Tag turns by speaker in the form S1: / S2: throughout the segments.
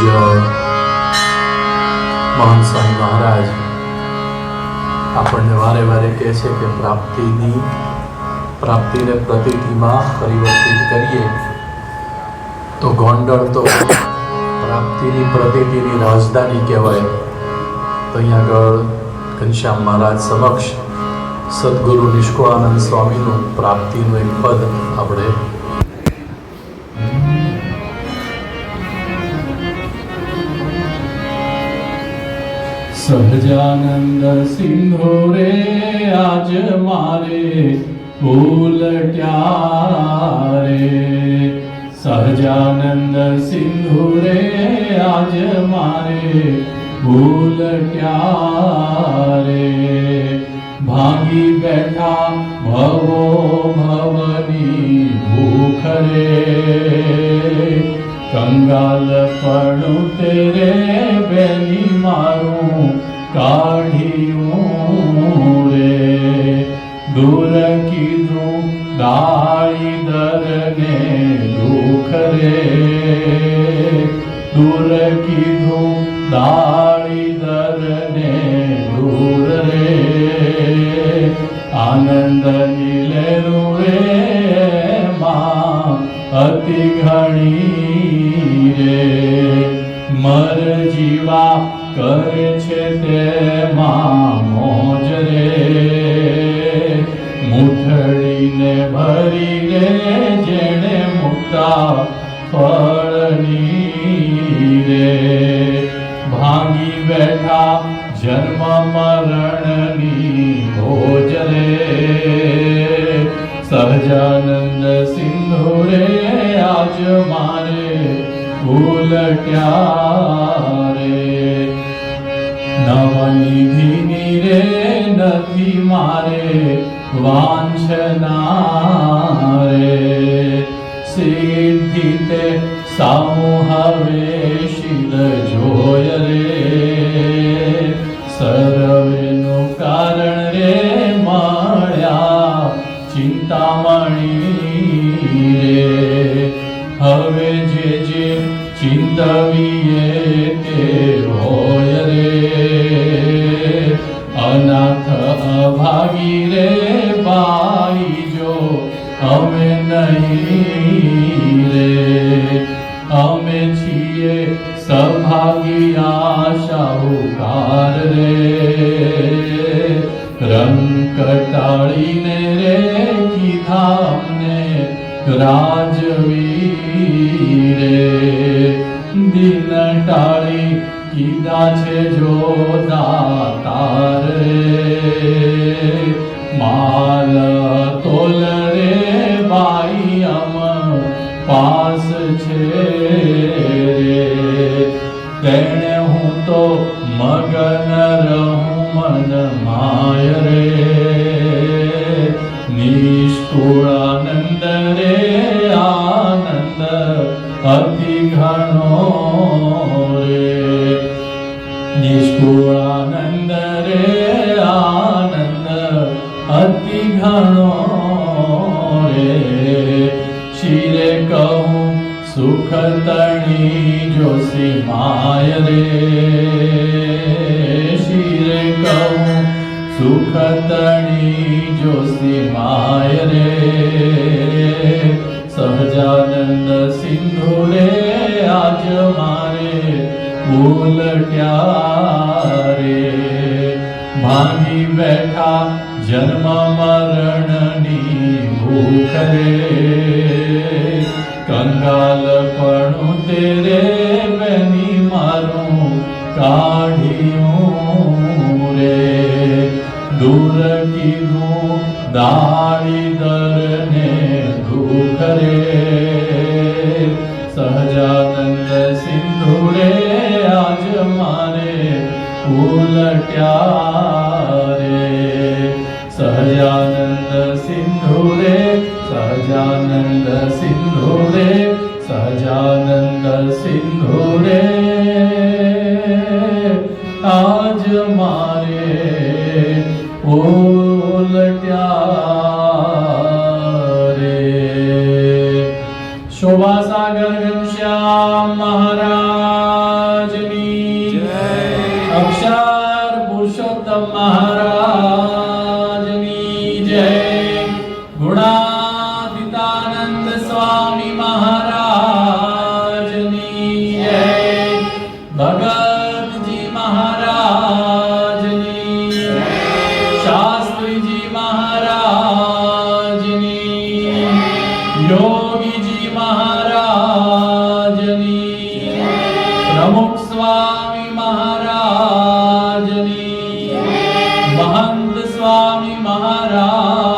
S1: પૂજ્ય મહાન સ્વામી મહારાજ, આપણને વારે વારે કહે છે કે પ્રાપ્તિની, પ્રાપ્તિને પ્રતિથિમાં પરિવર્તિત કરીએ. તો ગોંડલ તો પ્રાપ્તિની પ્રતિથિની રાજધાની કહેવાય. તો અહીંયા આગળ ઘનશ્યામ મહારાજ સમક્ષ સદગુરુ નિષ્કુળાનંદ સ્વામીનું પ્રાપ્તિનું એક પદ આપણે સહજાનંદ સિંધો રે આજ મારે ભૂલટ્યા રે સહજાનંદ સિંધુ રે આજ મારે ભૂલટ્યા રે ભાગી બેઠા ભવો ભવની ભૂખ રે કંગાલ પડું તેરે બેની મારું કાઢ્યું રે દૂર કીધું દાળી દરને દુઃખ રે. દૂર કીધું દાળી દરને દૂર રે. આનંદ નીલેરું રે માં અતિ ઘણી રે. મર જીવા કરે છે તેમાં મોજ રે. મુઠડીને ભરી લે જેણે મુક્તા ફળની રે. ભાંગી બેઠા જન્મ મરણની ભોજ રે. સહજાનંદ સિંધુ રે આજ મારે ઉલટ્યા રે નવનિધિની રે નથી મારે વાંછના રે સિદ્ધિ તે સામું હવે શિલ જોય રે સર્વેનું કારણ રે મળ્યા ચિંતામણી રે હવે જે જે ચિંતવીએ છીએ, સભાગી આશાહુકાર રે રંગ કટાળીને રે કીધા અમને રાજવી રે દિન ટાળી કીધા છે જો દાતાર. માલ તેણે હું તો મગન રહું મન માય રે. નિષ્કુળાનંદ રે, આનંદ અતિ ઘણો રે. નિષ્કુળાનંદ રે, આનંદ અતિ ઘણો રે. શિરે કહું સુખ તણી જોશી માય રે. શિર કહું સુખ તણી જોશી માય રે. સહજાનંદ સિંધુ રે, આજ મારે ઉલટ્યા રે ભાંગી બેઠા જન્મ મરણની ભૂખ રે. કંગાલ પણ તેરે બની મારું કાઢ્યું રે. દૂર કીધું દાળી દરને દુઃખ રે. સહજાનંદ સિંધુ રે આજ મારે ઉલટ્યા રે. સહજાનંદ સિંધુ ಸಹಜಾನಂದ ಸಿಂಧೂರೇ ಸಹಜಾನಂದ ಸಿಂಧೂರೇ ಆಜ ಮಾರೇ ಓಲಟ್ಯಾರೇ ಶೋಭಾ ಸಾಗರ ಘನಶ್ಯಾಮ್ ಮಹಾರಾಜನಿ ಅಕ್ಷಾರ್ ಪುರುಷೋತ್ತಮ ಮಹಾರಾಜ ભગતજી મહારાજની, શાસ્ત્રીજી મહારાજની, યોગીજી મહારાજની, પ્રમુખ સ્વામી મહારાજની, મહંત સ્વામી મહારાજની,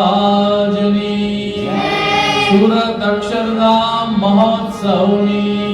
S1: સુરત અક્ષરધામ મહોત્સવની